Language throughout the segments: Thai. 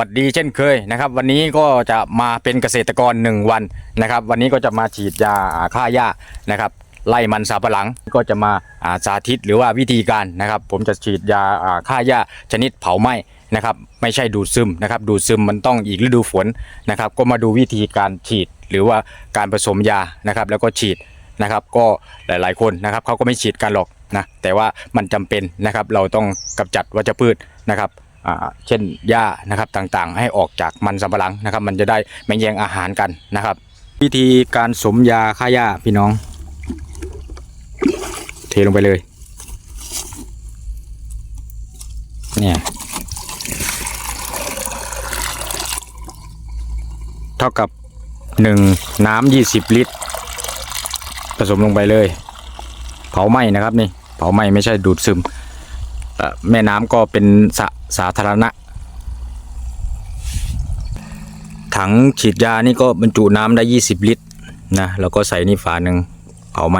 วัสดีเช่นเคยนะครับ วันนี้ก็จะมาเป็นเกษตรกรหนึ่งวันนะครับ วันนี้ก็จะมาฉีดยาฆ่าหญ้านะครับไล่มันสาบหลังก็จะมาสาธิตหรือว่าวิธีการนะครับ ผมจะฉีดยาฆ่าหญ้าชนิดเผาไหม้นะครับ ไม่ใช่ดูดซึมนะครับ ดูดซึมมันต้องอีกฤดูฝนนะครับ ก็มาดูวิธีการฉีดหรือว่าการผสมยานะครับ แล้วก็ฉีดนะครับ ก็หลาย ๆ คนนะครับเขาก็ไม่ฉีดกันหรอกนะแต่ว่ามันจำเป็นนะครับ เราต้องกำจัดวัชพืชนะครับ เช่นหญ้านะครับต่างๆ ให้ออกจากมันสำปะหลังนะครับ มันจะได้ไม่แยงอาหารกันนะครับ วิธีการสมยาฆ่าหญ้าพี่น้อง เทลงไปเลยเนี่ยเท่ากับหนึ่งน้ำยี่สิบลิตร ผสมลงไปเลย เผาไหม้นะครับนี่เผาไหม้ไม่ใช่ดูดซึมแม่น้ำก็เป็นสา สาธารณะ ถังฉีดยานี่ก็บรรจุน้ำได้ 20 ลิตรนะแล้วก็ใส่นี่ฝาหนึ่งเผาไหม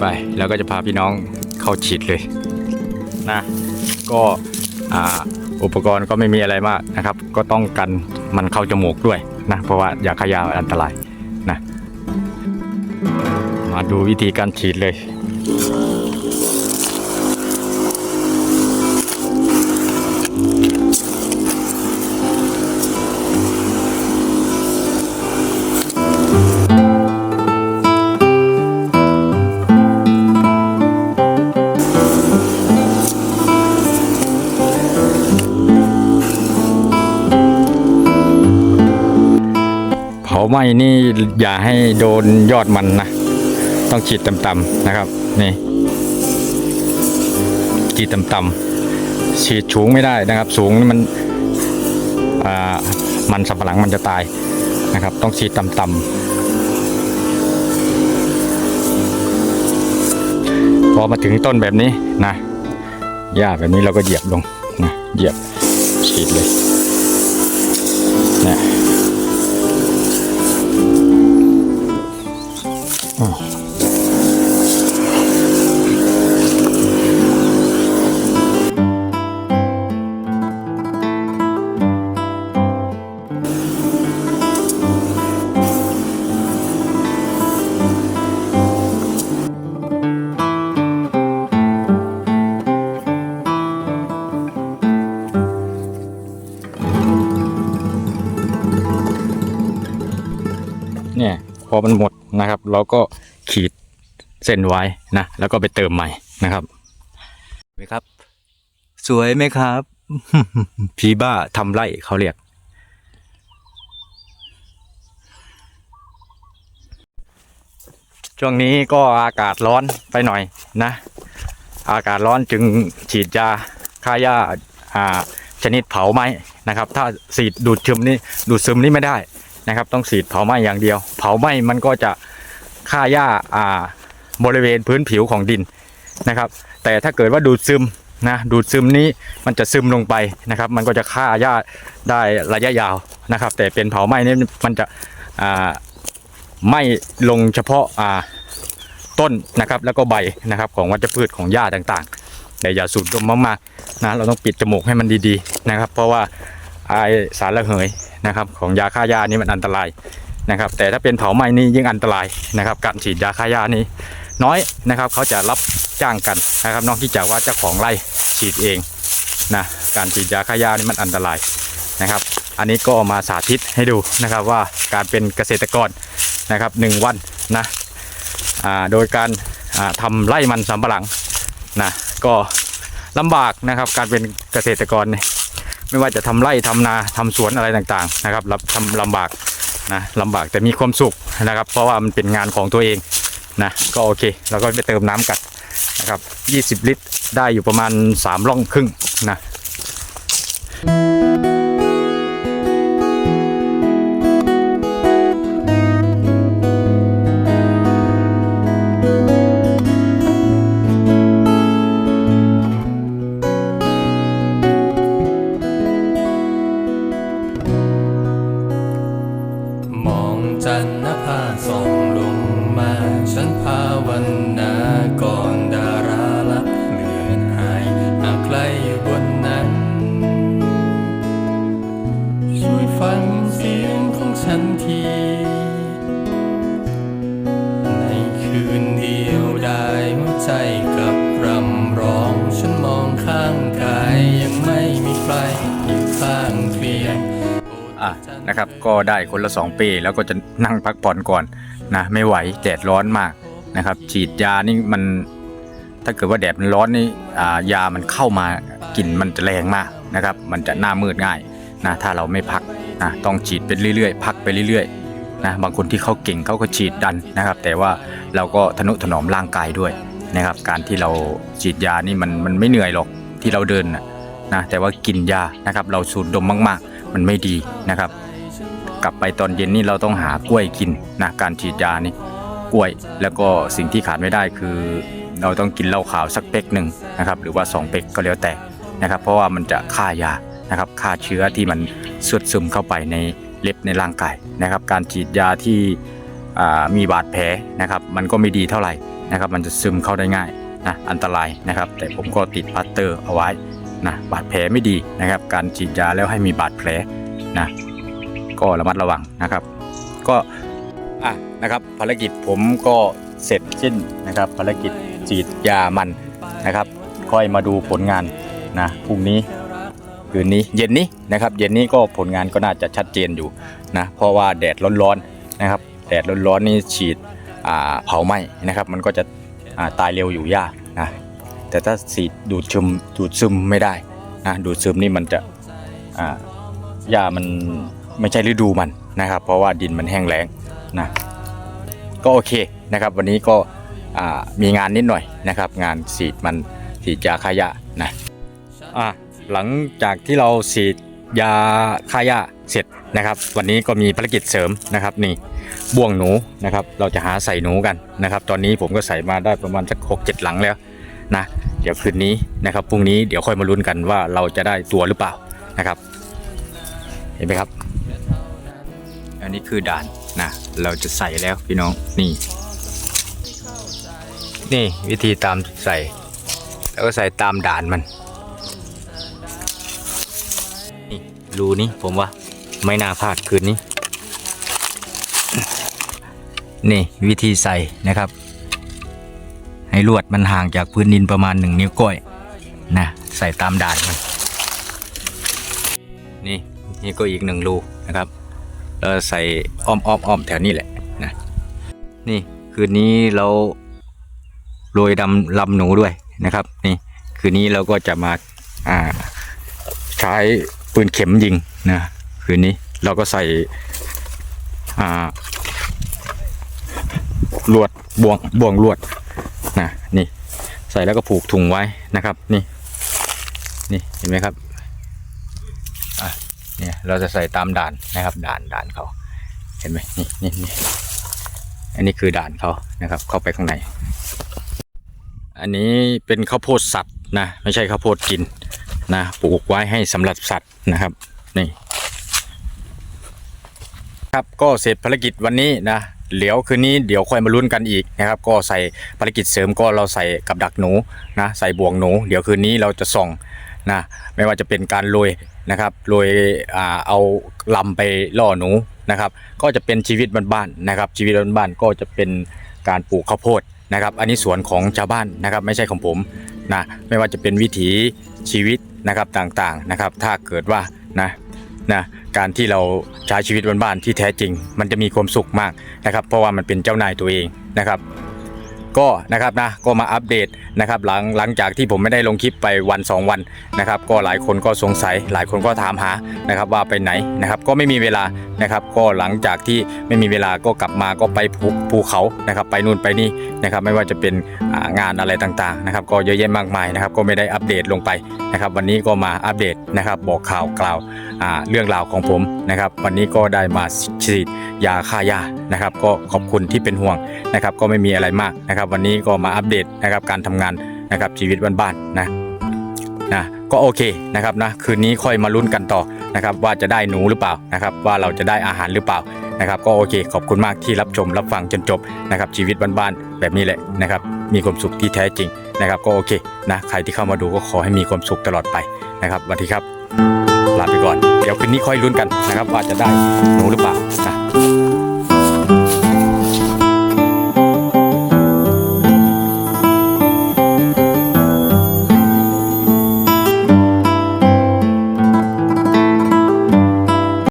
ไปแล้วก็จะพาพี่น้องเข้าฉีดเลยนะก็อุปกรณ์ก็ไม่มีอะไรมากนะครับ ก็ต้องกันมันเข้าจมูกด้วยนะเพราะว่ายาขยาอันตรายนะมาดูวิธีการฉีดเลย เผาไหม้นี่อย่าให้โดนยอดมันนะ ต้องฉีดต่ำๆนะครับนี่ฉีดต่ำๆฉีดสูงไม่ได้นะครับ สูงมันอ่ามันสับปะหลังมันจะตายนะครับ ต้องฉีดต่ำๆพอมาถึงต้นแบบนี้นะหญ้าแบบนี้เราก็เหยียบลงนะเหยียบฉีดเลยนี่ยเพอมันหมดนะครับ เราก็ขีดเส้นไว้นะ แล้วก็ไปเติมใหม่นะครับไหมครับ สวยไหมครับ พีบ้าทำไร่เขาเรียก ช่วงนี้ก็อากาศร้อนไปหน่อยนะ อากาศร้อนจึงฉีดยาฆ่าหญ้าชนิดเผาไหม้นะครับ ถ้าฉีดดูดซึมนี่ดูดซึมนี่ไม่ได้ นะครับ ต้องฉีดเผาไหม้อย่างเดียว เผาไหม้มันก็จะฆ่าหญ้าอ่าบริเวณพื้นผิวของดินนะครับ แต่ถ้าเกิดว่าดูดซึมนะดูดซึมนี้มันจะซึมลงไปนะครับ มันก็จะฆ่าหญ้าได้ระยะยาวนะครับ แต่เป็นเผาไหม้นี่มันจะอ่าไหม้ลงเฉพาะอ่าต้นนะครับแล้วก็ใบนะครับของวัชพืชของหญ้าต่างๆ แต่อย่าสูดดมมากๆนะเราต้องปิดจมูกให้มันดีๆนะครับ เพราะว่า ไอสารระเหยนะครับ ของยาฆ่าหญ้านี่มันอันตรายนะครับ แต่ถ้าเป็นเผาไหม้นี่ยิ่งอันตรายนะครับ การฉีดยาฆ่าหญ้านี่น้อยนะครับเขาจะรับจ้างกันนะครับนอกจากว่าเจ้าของไร่ฉีดเองนะการฉีดยาฆ่าหญ้านี่มันอันตรายนะครับ อันนี้ก็มาสาธิตให้ดูนะครับว่าการเป็นเกษตรกรนะครับหนึ่งวันนะโดยการอ่าทำไร่มันสำปะหลังนะก็ลำบากนะครับการเป็นเกษตรกรเนี่ย ไม่ว่าจะทำไร่ทำนาทำสวนอะไรต่างๆนะครับรับทำลำบากนะลำบากแต่มีความสุขนะครับ เพราะว่ามันเป็นงานของตัวเองนะก็โอเคเราก็ไปเติมน้ำกันนะครับ 20 ลิตรได้อยู่ประมาณ3ล่องครึ่งนะ จันนภาส่องลงมา ฉันภาวนาก่อนดาราละเลือนหายหากใครอยู่บนนั้น ช่วยฟังเสียงของฉันที ในคืนเดียวได้หัวใจกับรำร้อง ฉันมองข้างกายยังไม่มีใครอยู่ข้างเคียงอะนะครับ ก็ได้คนละ2ปีแล้วก็จะนั่งพักผ่อนก่อนนะไม่ไหวแดดร้อนมากนะครับ ฉีดยานี่มันถ้าเกิดว่าแดดมันร้อนนี่ยามันเข้ามากลิ่นมันจะแรงมากนะครับ มันจะหน้ามืดง่ายนะถ้าเราไม่พักนะต้องฉีดไปเรื่อยๆ พักไปเรื่อยๆนะบางคนที่เขาเก่งเขาก็ฉีดดันนะครับ แต่ว่าเราก็ทนุถนอมร่างกายด้วยนะครับ การที่เราฉีดยานี่มันมันไม่เหนื่อยหรอกที่เราเดินนะนะแต่ว่ากินยานะครับ เราสูดดมมาก ๆ มันไม่ดีนะครับ กลับไปตอนเย็นนี่เราต้องหากล้วยกินนะการฉีดยานี่กล้วย แล้วก็สิ่งที่ขาดไม่ได้คือ เราต้องกินเหล้าขาวสักเป๊กหนึ่งนะครับหรือว่า 2 เป๊กก็แล้วแต่นะครับ เพราะว่ามันจะฆ่ายานะครับฆ่าเชื้อที่มันซึมซึมเข้าไปในเล็บในร่างกายนะครับ การฉีดยาที่มีบาดแผลนะครับ มันก็ไม่ดีเท่าไหร่นะครับ มันจะซึมเข้าได้ง่ายนะอันตรายนะครับ แต่ผมก็ติดพลาสเตอร์เอาไว้นะบาดแผลไม่ดีนะครับ การฉีดยาแล้วให้มีบาดแผลนะ ก็ระมัดระวังนะครับ ก็อะนะครับ ภารกิจผมก็เสร็จสิ้นนะครับ ภารกิจฉีดยามันนะครับ ค่อยมาดูผลงานนะพรุ่งนี้คืนนี้เย็นนี้นะครับ เย็นนี้ก็ผลงานก็น่าจะชัดเจนอยู่นะเพราะว่าแดดร้อนๆนะครับ แดดร้อนๆนี่ฉีดอ่าเผาไหม้นะครับ มันก็จะอ่าตายเร็วอยู่ยากนะแต่ถ้าฉีดดูดซึมดูดซึมไม่ได้นะดูดซึมนี่มันจะอ่าหญ้ามัน ไม่ใช่ฤดูมันนะครับ เพราะว่าดินมันแห้งแล้งนะก็โอเคนะครับ วันนี้ก็มีงานนิดหน่อยนะครับ งานฉีดมันฉีดยาฆ่าหญ้านะอ่าหลังจากที่เราฉีดยาฆ่าหญ้าเสร็จนะครับ วันนี้ก็มีภารกิจเสริมนะครับนี่บ่วงหนูนะครับ เราจะหาใส่หนูกันนะครับ ตอนนี้ผมก็ใส่มาได้ประมาณสักหกเจ็ดหลังแล้วนะเดี๋ยวคืนนี้นะครับพรุ่งนี้เดี๋ยวค่อยมาลุ้นกันว่าเราจะได้ตัวหรือเปล่านะครับ เห็นไหมครับ อันนี้คือด่านนะเราจะใส่แล้วพี่น้องนี่ นี่วิธีตามใส่ แล้วก็ใส่ตามด่านมันนี่รูนี้ผมว่าไม่น่าพลาดคืนนี้ นี่วิธีใส่นะครับ ให้ลวดมันห่างจากพื้นดินประมาณหนึ่งนิ้วก้อยนะใส่ตามด่านมันนี่นี่ก็อีกหนึ่งรูนะครับ แล้วใส่อ้อมอ้อมอ้อมแถวนี้แหละนะนี่คืนนี้เราโรยดำลำหนูด้วยนะครับ นี่คืนนี้เราก็จะมาอ่าใช้ปืนเข็มยิงนะคืนนี้เราก็ใส่อ่าลวดบ่วงบ่วงลวดนะนี่ใส่แล้วก็ผูกถุงไว้นะครับ นี่ นี่เห็นไหมครับอะ เนี่ยเราจะใส่ตามด่านนะครับ ด่านด่านเขา เห็นไหมนี่นี่นี่อันนี้คือด่านเขานะครับ เข้าไปข้างใน อันนี้เป็นข้าวโพดสัตว์นะ ไม่ใช่ข้าวโพดกินนะปลูกไว้ให้สำหรับสัตว์นะครับนี่ครับก็เสร็จภารกิจวันนี้นะเดี๋ยวคืนนี้เดี๋ยวค่อยมาลุ้นกันอีกนะครับ ก็ใส่ภารกิจเสริมก็เราใส่กับดักหนูนะใส่บ่วงหนู เดี๋ยวคืนนี้เราจะส่อง นะไม่ว่าจะเป็นการโรยนะครับโรยอ่าเอาลำไปล่อหนูนะครับ ก็จะเป็นชีวิตบ้านๆนะครับ ชีวิตบ้านๆก็จะเป็นการปลูกข้าวโพดนะครับ อันนี้สวนของชาวบ้านนะครับ ไม่ใช่ของผมนะไม่ว่าจะเป็นวิถีชีวิตนะครับต่างๆนะครับ ถ้าเกิดว่านะนะการที่เราใช้ชีวิตบ้านๆที่แท้จริง มันจะมีความสุขมากนะครับ เพราะว่ามันเป็นเจ้านายตัวเองนะครับ ก็นะครับนะก็มาอัปเดตนะครับหลังหลังจากที่ผมไม่ได้ลงคลิปไปวัน 2 วันนะครับก็หลายคนก็สงสัย หลายคนก็ถามหานะครับว่าไปไหนนะครับก็ไม่มีเวลานะครับก็หลังจากที่ไม่มีเวลาก็กลับมาก็ไปภูภูเขานะครับไปนู่นไปนี่นะครับไม่ว่าจะเป็นงานอะไรต่างๆนะครับก็เยอะแยะมากมายนะครับก็ไม่ได้อัปเดตลงไปนะครับวันนี้ก็มาอัปเดตนะครับบอกข่าวกล่าว เรื่องราวของผมนะครับ วันนี้ก็ได้มาฉีดยาฆ่าหญ้านะครับ ก็ขอบคุณที่เป็นห่วงนะครับ ก็ไม่มีอะไรมากนะครับ วันนี้ก็มาอัปเดตนะครับการทำงานนะครับชีวิตบ้านๆนะนะก็โอเคนะครับนะคืนนี้ค่อยมาลุ้นกันต่อนะครับ ว่าจะได้หนูหรือเปล่านะครับ ว่าเราจะได้อาหารหรือเปล่านะครับก็โอเคขอบคุณมากที่รับชมรับฟังจนจบนะครับชีวิตบ้านๆแบบนี้แหละนะครับมีความสุขที่แท้จริงนะครับ ก็โอเคนะใครที่เข้ามาดูก็ขอให้มีความสุขตลอดไปนะครับสวัสดีครับ ลาไปก่อน เดี๋ยวคืนนี้ค่อยลุ้นกันนะครับว่าจะได้หนูหรือเปล่านะ